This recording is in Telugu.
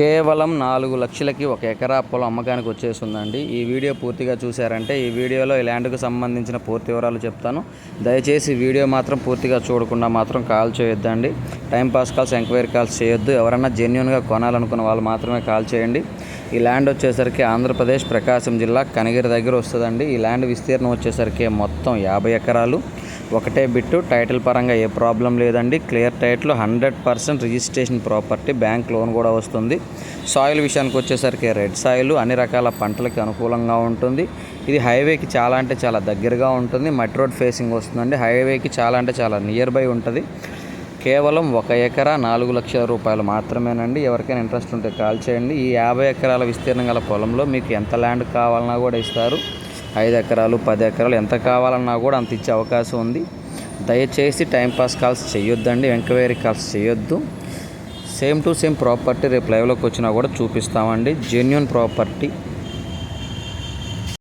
కేవలం నాలుగు లక్షలకి ఒక ఎకరా పొలం అమ్మకానికి వచ్చేసిందండి ఈ వీడియో పూర్తిగా చూశారంటే ఈ వీడియోలో ఈ ల్యాండ్కు సంబంధించిన పూర్తి వివరాలు చెప్తాను. దయచేసి వీడియో మాత్రం పూర్తిగా చూడకుండా మాత్రం కాల్ చేయొద్దండి. టైంపాస్ కాల్స్ ఎంక్వైరీ కాల్స్ చేయొద్దు. ఎవరన్నా జెన్యున్గా కొనాలనుకున్న వాళ్ళు మాత్రమే కాల్ చేయండి. ఈ ల్యాండ్ వచ్చేసరికి ఆంధ్రప్రదేశ్ ప్రకాశం జిల్లా కనిగిరి దగ్గర వస్తుందండి. ఈ ల్యాండ్ విస్తీర్ణం వచ్చేసరికి మొత్తం యాభై ఎకరాలు. ఒకటే బిట్టు. టైటిల్ పరంగా ఏ ప్రాబ్లం లేదండి. Clear title hundred percent registration property. Bank loan కూడా వస్తుంది. సాయిల్ విషయానికి వచ్చేసరికి రెడ్ సాయిల్ అన్ని రకాల పంటలకి అనుకూలంగా ఉంటుంది. ఇది హైవేకి చాలా అంటే చాలా దగ్గరగా ఉంటుంది. మట్ రోడ్ ఫేసింగ్ వస్తుందండి. హైవేకి చాలా అంటే చాలా నియర్ బై ఉంటుంది. కేవలం ఒక ఎకరా నాలుగు లక్షల రూపాయలు మాత్రమేనండి. ఎవరికైనా ఇంట్రెస్ట్ ఉంటే కాల్ చేయండి. ఈ యాభై ఎకరాల విస్తీర్ణం గల పొలంలో మీకు ఎంత ల్యాండ్ కావాలన్నా కూడా ఇస్తారు. ఐదు ఎకరాలు పది ఎకరాలు ఎంత కావాలన్నా కూడా అంత ఇచ్చే అవకాశం ఉంది. దయచేసి టైంపాస్ కాల్స్ చేయొద్దండి ఎంక్వైరీ కాల్స్ చేయొద్దు సేమ్ టు సేమ్ ప్రాపర్టీ రేపు లైవ్లోకి వచ్చినా కూడా చూపిస్తామండి. Genuine property.